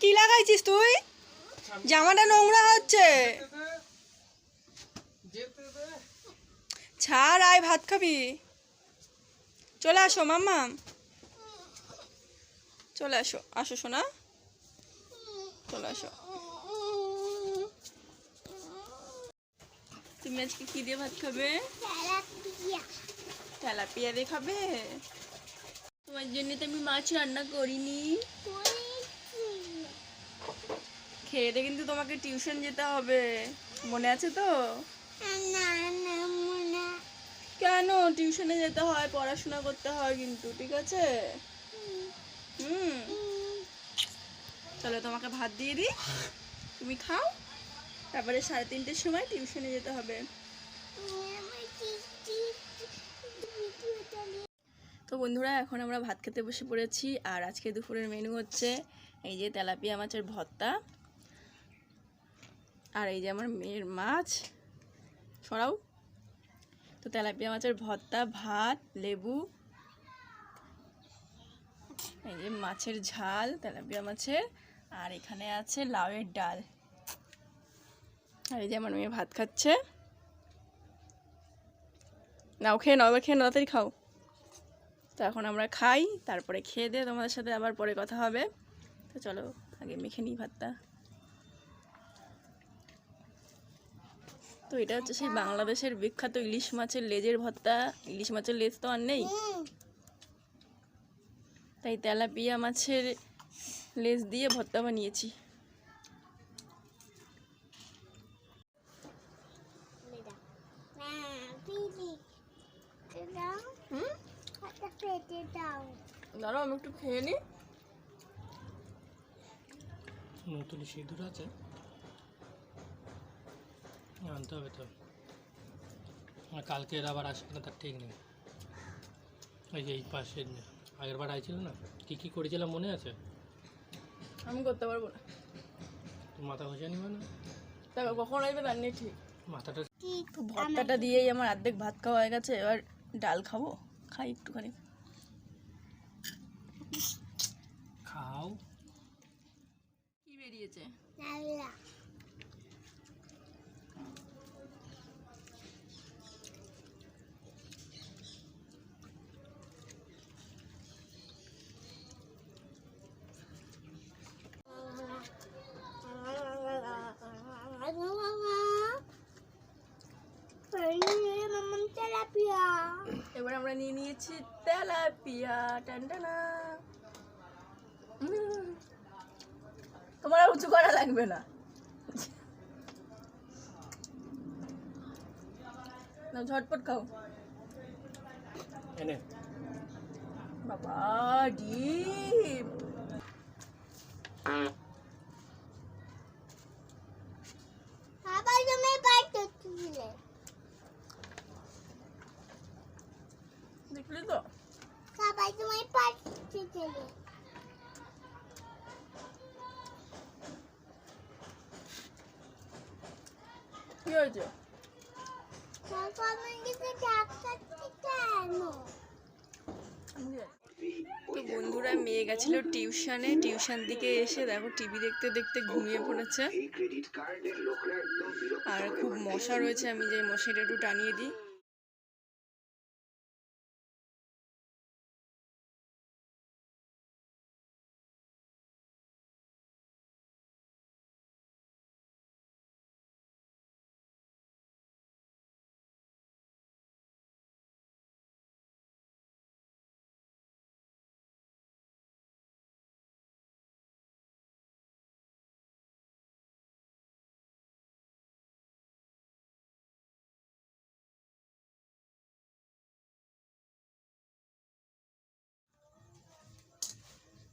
কি লাগাইছিস তুই? জামাটা নোংরা হচ্ছে। ছাড়, আয়, ভাত খাবি। চলে আসো, মাম্মা। চলে আসো আসো শোনা চলে আসো। তুমি আজকে কি দিয়ে ভাত খাবে? তেলাপিয়া। দিয়ে খাবে? তোমার জন্য তো আমি মাছ রান্না করিনি। খেয়ে কিন্তু তোমাকে টিউশন যেতে হবে। মনে আছে তো? কেন? টিউশনে যেতে হয়, পড়াশোনা করতে হয় কিন্তু, ঠিক আছে? হুম। চলো তোমাকে ভাত দিয়ে দিই। তুমি খাও। তারপরে সাড়ে তিনটের সময় টিউশনে যেতে হবে। তো বন্ধুরা, এখন আমরা ভাত খেতে বসে পড়েছি, আর আজকে দুপুরের মেনু হচ্ছে এই যে তেলাপিয়া মাছের ভর্তা। আর এই যে আমার মেয়ের মাছ, সরাও। তো তেলাপিয়া মাছের ভর্তা, ভাত, লেবু। এই যে মাছের ঝাল, তেলাপিয়া মাছের। আর এখানে আছে লাউয়ের ডাল। আর এই যে আমার মেয়ে ভাত খাচ্ছে। নাও খেয়ে নাও, এবার খেয়ে তাড়াতাড়ি খাও। তো এখন আমরা খাই, তারপরে খেয়ে দিয়ে তোমাদের সাথে আবার পরে কথা হবে। তো চলো, আগে মেখে নিই ভাতটা। তো এটা হচ্ছে সেই বাংলাদেশের বিখ্যাত ইলিশ মাছের লেজের ভর্তা। ইলিশ মাছের লেজ তো আর নেই। তাই তেলাপিয়া মাছের লেজ দিয়ে ভর্তা বানিয়েছি। দাঁড়াও, আমি একটু খেয়ে নিই নতুন সিঁদুর আছে। আনতে হবে তো। আর কালকে এর আবার আসবে না তার ঠিক নেই। ওই যে এই পাশে আগের বার আইছিল না? কী কী করেছিলাম মনে আছে? আমি করতে পারব না। তো মাথা ঘষে নিবে না? দেখো কখন আসবে তার নেই ঠিক। মাথাটা ভর্তাটা দিয়েই আমার অর্ধেক ভাত খাওয়া হয়ে গেছে এবার ডাল খাব। খাই একটুখানি। খাও। কি বেরিয়েছে? এবার আমরা নিয়ে নিয়েছি তেলাপিয়া টানটানা। তোমার আর উঁচু করা লাগবে না। ঝটপট খাও। এনে। বাবা ডিম দেখলি তো সবাই তোমার পাশে চলে হয়েছে? তো বন্ধুরা, মেয়ে গেছিল টিউশনে। টিউশন থেকে এসে দেখো, টিভি দেখতে দেখতে ঘুমিয়ে পড়েছে। আর খুব মশা রয়েছে, আমি যে মশাটা একটু টানিয়ে দিই।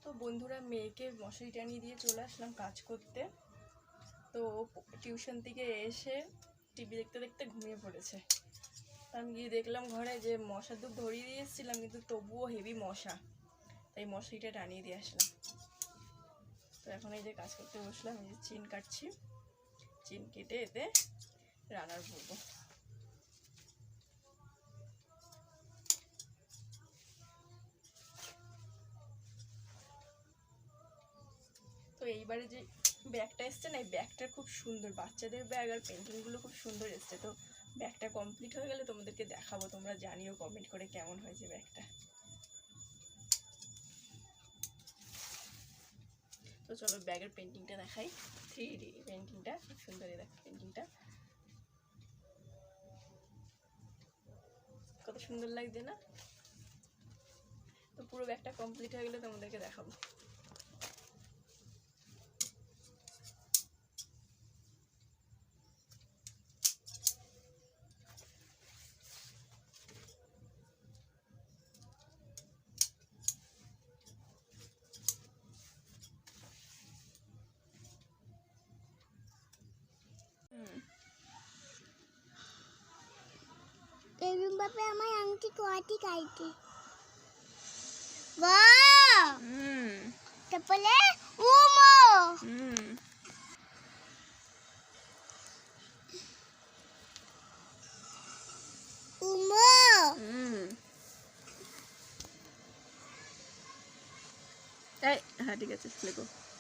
তো বন্ধুরা মেয়েকে মশারি টানিয়ে দিয়ে চলে আসলাম কাজ করতে। তো টিউশন থেকে এসে টিভি দেখতে দেখতে ঘুমিয়ে পড়েছে। আমি গিয়ে দেখলাম ঘরে যে মশার দুধ ধরিয়ে দিয়ে এসেছিলাম, কিন্তু তবুও হেভি মশা। তাই মশারিটা টানিয়ে দিয়ে আসলাম। তো এখন এই যে কাজ করতে বসলাম, এই যে চিন কাটছি। চিন কেটে এতে রান্নার করব। তো এইবারে যে ব্যাগটা এসছে না, এই ব্যাগটা খুব সুন্দর। বাচ্চাদের ব্যাগ আর পেন্টিংগুলো খুব সুন্দর এসছে। তো ব্যাগটা কমপ্লিট হয়ে গেলে তোমাদেরকে দেখাবো, তোমরা জানিও কমেন্ট করে কেমন হয়েছে ব্যাগটা। তো চলো ব্যাগের পেন্টিংটা দেখাই। থ্রি ডি পেন্টিংটা খুব সুন্দর দেখো পেন্টিংটা কত সুন্দর লাগছে না? তো পুরো ব্যাগটা কমপ্লিট হয়ে গেলে তোমাদেরকে দেখাবো হুম এরকম ভাবে আমার আংটি কোয়াটি কাইতে গ হুম। তারপরে উমো হুম। উমো হুম। এই হ্যাঁ ঠিক আছে লেখো। টা